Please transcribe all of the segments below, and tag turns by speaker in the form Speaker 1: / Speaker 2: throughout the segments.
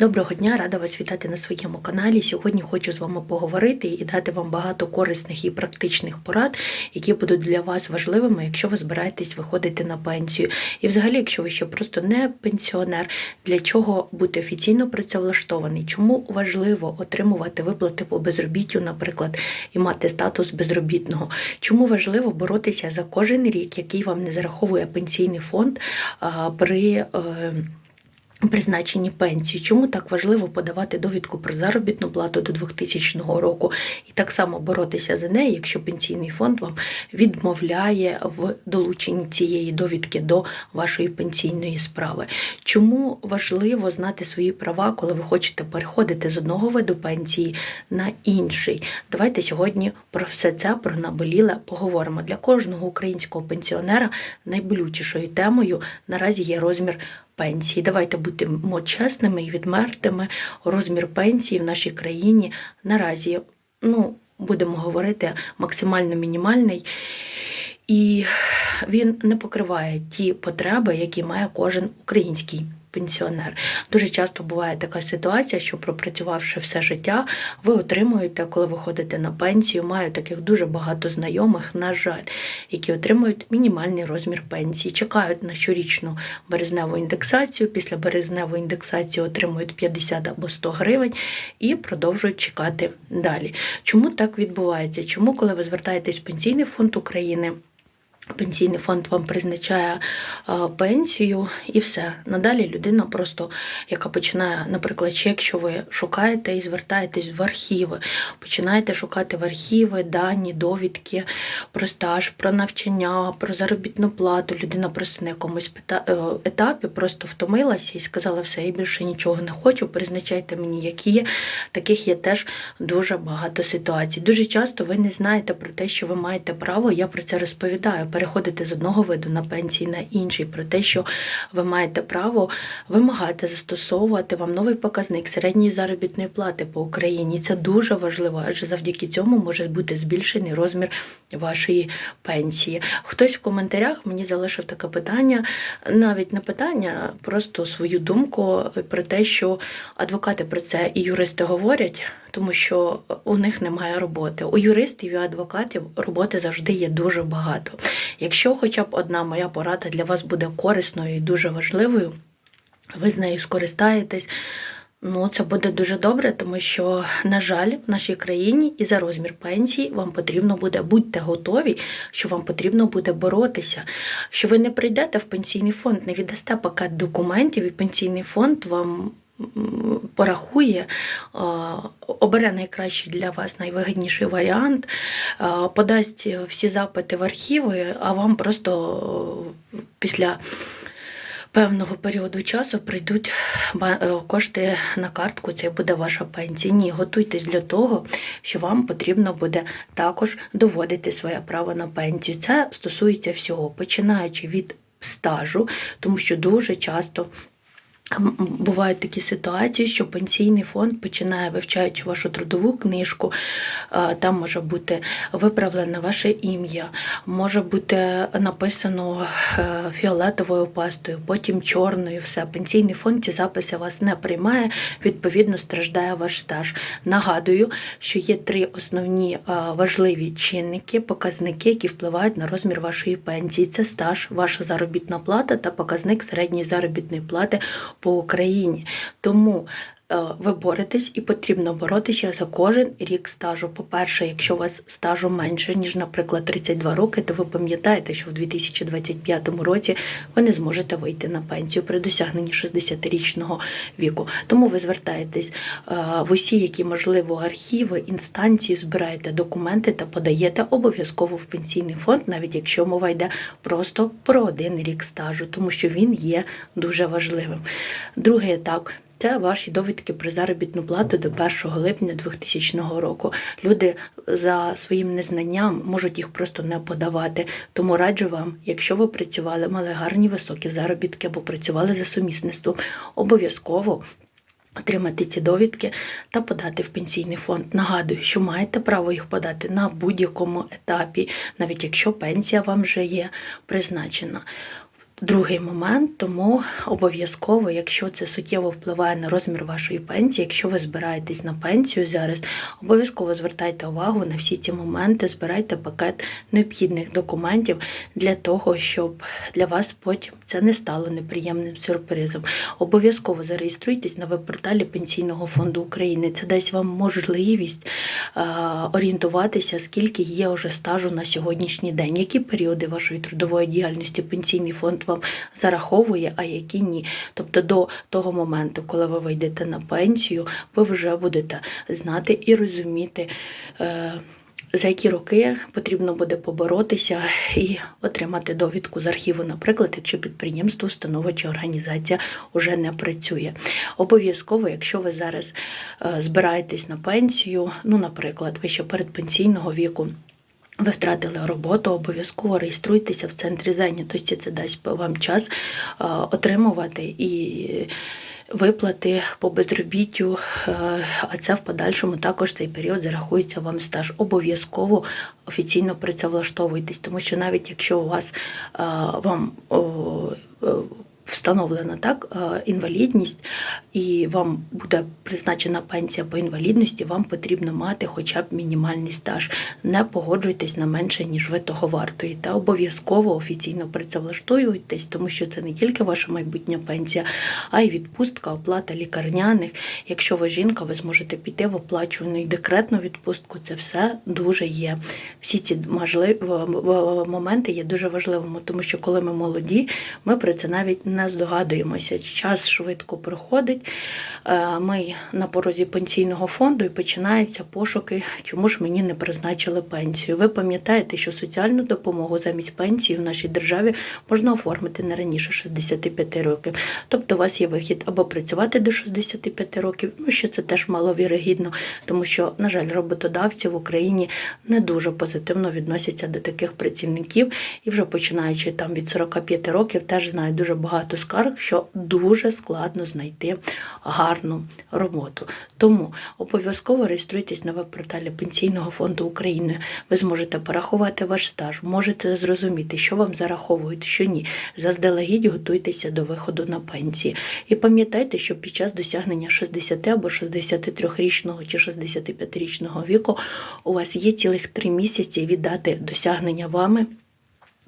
Speaker 1: Доброго дня, рада вас вітати на своєму каналі. Сьогодні хочу з вами поговорити і дати вам багато корисних і практичних порад, які будуть для вас важливими, якщо ви збираєтесь виходити на пенсію. І взагалі, якщо ви ще просто не пенсіонер, для чого бути офіційно працевлаштований? Чому важливо отримувати виплати по безробіттю, наприклад, і мати статус безробітного? Чому важливо боротися за кожен рік, який вам не зараховує пенсійний фонд при. Призначенні пенсії. Чому так важливо подавати довідку про заробітну плату до 2000 року і так само боротися за неї, якщо пенсійний фонд вам відмовляє в долученні цієї довідки до вашої пенсійної справи? Чому важливо знати свої права, коли ви хочете переходити з одного виду пенсії на інший? Давайте сьогодні про все це про наболіле поговоримо. Для кожного українського пенсіонера найболючішою темою наразі є розмір пенсії. Давайте будемо чесними і відмертими. Розмір пенсії в нашій країні наразі, ну, будемо говорити, максимально мінімальний. І він не покриває ті потреби, які має кожен український пенсіонер. Дуже часто буває така ситуація, що пропрацювавши все життя, ви отримуєте, коли ви ходите на пенсію. Маю таких дуже багато знайомих, на жаль, які отримують мінімальний розмір пенсії, чекають на щорічну березневу індексацію. Після березневої індексації отримують 50 або 100 гривень і продовжують чекати далі. Чому так відбувається? Чому, коли ви звертаєтесь в пенсійний фонд України? Пенсійний фонд вам призначає е, пенсію і все. Надалі людина просто, яка починає, наприклад, ще якщо ви шукаєте і звертаєтесь в архіви, починаєте шукати в архіви дані, довідки про стаж, про навчання, про заробітну плату. Людина просто на якомусь е, етапі просто втомилася і сказала, все, я більше нічого не хочу, призначайте мені, які є. Таких є теж дуже багато ситуацій. Дуже часто ви не знаєте про те, що ви маєте право. Я про це розповідаю. Переходити з одного виду на пенсії на інший, про те, що ви маєте право вимагати застосовувати вам новий показник середньої заробітної плати по Україні. Це дуже важливо, адже завдяки цьому може бути збільшений розмір вашої пенсії. Хтось в коментарях мені залишив таке питання, навіть не питання, просто свою думку про те, що адвокати про це і юристи говорять, тому що у них немає роботи. У юристів і адвокатів роботи завжди є дуже багато. Якщо хоча б одна моя порада для вас буде корисною і дуже важливою, ви з нею скористаєтесь. Ну, це буде дуже добре, тому що, на жаль, в нашій країні і за розмір пенсії вам потрібно буде, будьте готові, що вам потрібно буде боротися, що ви не прийдете в пенсійний фонд, не віддасте пакет документів, і пенсійний фонд вам порахує, обере найкращий для вас найвигідніший варіант, подасть всі запити в архіви, а вам просто е, після певного періоду часу прийдуть е, кошти на картку, це буде ваша пенсія. Ні, готуйтесь для того, що вам потрібно буде також доводити своє право на пенсію. Це стосується всього, починаючи від стажу, тому що дуже часто. Бувають такі ситуації, що пенсійний фонд починає, вивчаючи вашу трудову книжку, там може бути виправлене ваше ім'я, може бути написано е, фіолетовою пастою, потім чорною. Все, пенсійний фонд ці записи вас не приймає, відповідно, страждає ваш стаж. Нагадую, що є три основні е, важливі чинники, показники, які впливають на розмір вашої пенсії. Це стаж, ваша заробітна плата та показник середньої заробітної плати по Україні. Тому ви боретесь і потрібно боротися за кожен рік стажу. По-перше, якщо у вас стажу менше, ніж, наприклад, 32 роки, то ви пам'ятаєте, що в 2025 році ви не зможете вийти на пенсію при досягненні 60-річного віку. Тому ви звертаєтесь е, в усі, які можливо архіви, інстанції, збираєте документи та подаєте обов'язково в пенсійний фонд, навіть якщо мова йде просто про один рік стажу, тому що він є дуже важливим. Другий етап. Це ваші довідки про заробітну плату до 1 липня 2000 року. Люди за своїм незнанням можуть їх просто не подавати. Тому раджу вам, якщо ви працювали, мали гарні високі заробітки або працювали за сумісництвом, обов'язково отримати ці довідки та подати в пенсійний фонд. Нагадую, що маєте право їх подати на будь-якому етапі, навіть якщо пенсія вам вже є призначена. Другий момент, тому обов'язково, якщо це суттєво впливає на розмір вашої пенсії, якщо ви збираєтесь на пенсію зараз, обов'язково звертайте увагу на всі ці моменти, збирайте пакет необхідних документів для того, щоб для вас потім це не стало неприємним сюрпризом. Обов'язково зареєструйтесь на веб-порталі Пенсійного фонду України. Це дасть вам можливість орієнтуватися, скільки є вже стажу на сьогоднішній день, які періоди вашої трудової діяльності пенсійний фонд вам зараховує, а які ні. Тобто до того моменту, коли ви вийдете на пенсію, ви вже будете знати і розуміти. е, За які роки потрібно буде поборотися і отримати довідку з архіву, наприклад, якщо підприємство, установа чи організація вже не працює. Обов'язково, якщо ви зараз е, збираєтесь на пенсію, ну, наприклад, ви ще передпенсійного віку. Ви втратили роботу, обов'язково реєструйтеся в центрі зайнятості. Це дасть вам час отримувати і виплати по безробіттю, е, а це в подальшому також цей період зарахується вам стаж. Обов'язково офіційно працевлаштовуйтесь, тому що навіть якщо у вас е, вам е, Встановлена так е, інвалідність, і вам буде призначена пенсія по інвалідності, вам потрібно мати хоча б мінімальний стаж. Не погоджуйтесь на менше, ніж ви того вартуєте. Обов'язково офіційно працевлаштовуйтесь, тому що це не тільки ваша майбутня пенсія, а й відпустка, оплата лікарняних. Якщо ви жінка, ви зможете піти в оплачувану і декретну відпустку. Це все дуже є. Всі ці можливі моменти є дуже важливими, тому що коли ми молоді, ми про це навіть не здогадуємося. Час швидко проходить. Е, Ми на порозі пенсійного фонду і починаються пошуки, чому ж мені не призначили пенсію. Ви пам'ятаєте, що соціальну допомогу замість пенсії в нашій державі можна оформити не раніше 65 років. Тобто у вас є вихід або працювати до 65 років, ну що це теж маловірогідно, тому що, на жаль, роботодавці в Україні не дуже позитивно відносяться до таких працівників, і вже починаючи там від 45 років, теж знаю дуже багато скарг, що дуже складно знайти гарну роботу. Тому обов'язково реєструйтесь на веб-порталі Пенсійного фонду України. Ви зможете порахувати ваш стаж, можете зрозуміти, що вам зараховують, що ні. Заздалегідь готуйтеся до виходу на пенсії. І пам'ятайте, що під час досягнення 60 або 63-річного чи 65-річного віку у вас є цілих три місяці від дати досягнення вами.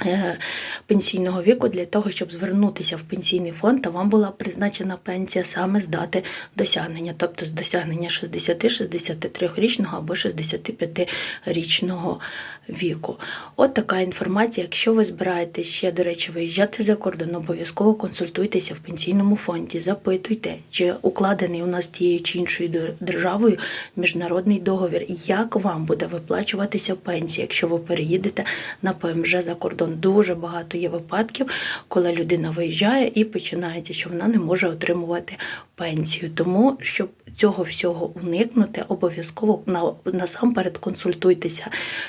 Speaker 1: Е, Пенсійного віку для того, щоб звернутися в пенсійний фонд, та вам була призначена пенсія саме з дати досягнення, тобто з досягнення 60-63-річного або 65-річного віку. От така інформація. Якщо ви збираєтесь ще, до речі, виїжджати за кордон, обов'язково консультуйтеся в пенсійному фонді, запитуйте, чи укладений у нас тією чи іншою державою міжнародний договір, як вам буде виплачуватися пенсія, якщо ви переїдете на ПМЖ за кордон. Дуже багато є випадків, коли людина виїжджає і починається, що вона не може отримувати пенсію. Тому, щоб цього всього уникнути, обов'язково на, насамперед консультуйтеся,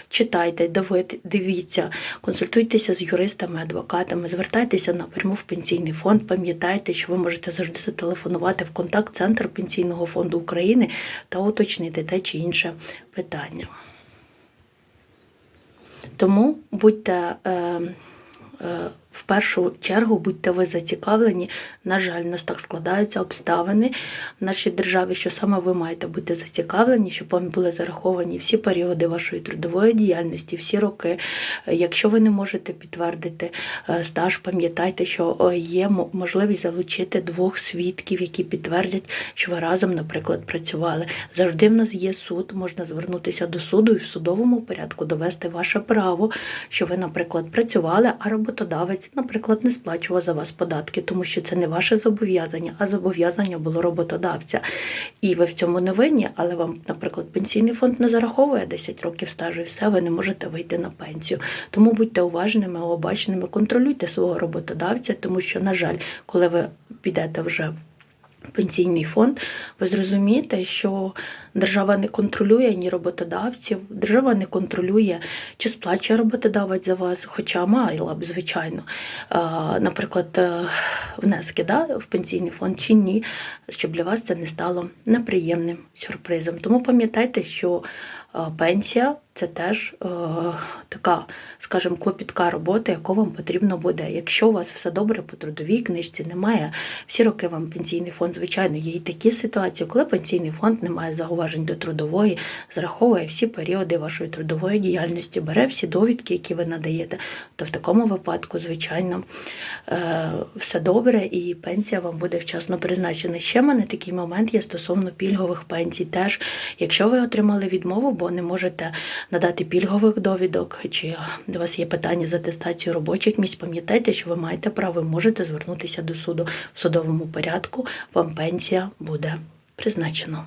Speaker 1: читайте, дивіться, консультуйтеся з юристами, адвокатами, звертайтеся напряму в пенсійний фонд. Пам'ятайте, що ви можете завжди зателефонувати в контакт-центр Пенсійного фонду України та уточнити те чи інше питання. Тому будьте. Е, е, в першу чергу будьте ви зацікавлені. На жаль, у нас так складаються обставини в нашій державі, що саме ви маєте бути зацікавлені, щоб вам були зараховані всі періоди вашої трудової діяльності, всі роки. Якщо ви не можете підтвердити е, стаж, пам'ятайте, що е, є мо- можливість залучити двох свідків, які підтвердять, що ви разом, наприклад, працювали. Завжди в нас є суд, можна звернутися до суду і в судовому порядку довести ваше право, що ви, наприклад, працювали, а роботодавець, наприклад, не сплачував за вас податки, тому що це не ваше зобов'язання, а зобов'язання було роботодавця. І ви в цьому не винні, але вам, наприклад, пенсійний фонд не зараховує 10 років стажу, і все, ви не можете вийти на пенсію. Тому будьте уважними, обачними, контролюйте свого роботодавця, тому що, на жаль, коли ви підете вже пенсійний фонд, ви зрозумієте, що держава не контролює ні роботодавців, держава не контролює, чи сплачує роботодавець за вас, хоча мала б, звичайно, наприклад, е, внески да, в пенсійний фонд чи ні, щоб для вас це не стало неприємним сюрпризом. Тому пам'ятайте, що Е, Пенсія це теж е, така, скажімо, клопітка робота, яку вам потрібно буде. Якщо у вас все добре по трудовій книжці, немає всі роки вам пенсійний фонд, звичайно, є і такі ситуації, коли пенсійний фонд не має зауважень до трудової, зраховує всі періоди вашої трудової діяльності, бере всі довідки, які ви надаєте, то в такому випадку, звичайно, е, все добре і пенсія вам буде вчасно призначена. Ще в мене такий момент є стосовно пільгових пенсій. Теж, якщо ви отримали відмову, бо не можете надати пільгових довідок, чи у вас є питання з атестацією робочих місць, пам'ятайте, що ви маєте право, можете звернутися до суду в судовому порядку, вам пенсія буде призначена.